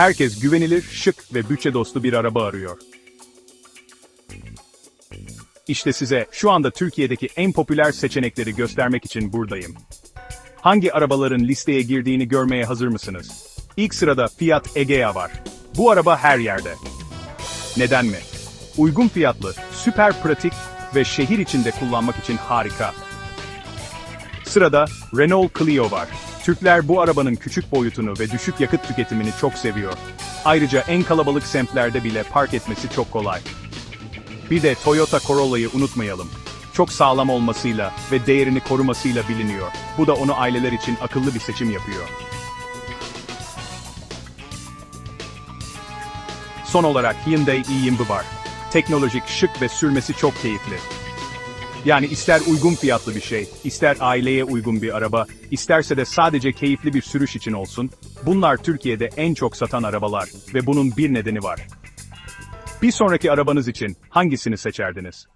Herkes güvenilir, şık ve bütçe dostu bir araba arıyor. İşte size şu anda Türkiye'deki en popüler seçenekleri göstermek için buradayım. Hangi arabaların listeye girdiğini görmeye hazır mısınız? İlk sırada Fiat Egea var. Bu araba her yerde. Neden mi? Uygun fiyatlı, süper pratik ve şehir içinde kullanmak için harika. Sırada Renault Clio var. Türkler bu arabanın küçük boyutunu ve düşük yakıt tüketimini çok seviyor. Ayrıca en kalabalık semtlerde bile park etmesi çok kolay. Bir de Toyota Corolla'yı unutmayalım. Çok sağlam olmasıyla ve değerini korumasıyla biliniyor. Bu da onu aileler için akıllı bir seçim yapıyor. Son olarak Hyundai i20 var. Teknolojik, şık ve sürmesi çok keyifli. Yani ister uygun fiyatlı bir şey, ister aileye uygun bir araba, isterse de sadece keyifli bir sürüş için olsun, bunlar Türkiye'de en çok satan arabalar ve bunun bir nedeni var. Bir sonraki arabanız için hangisini seçerdiniz?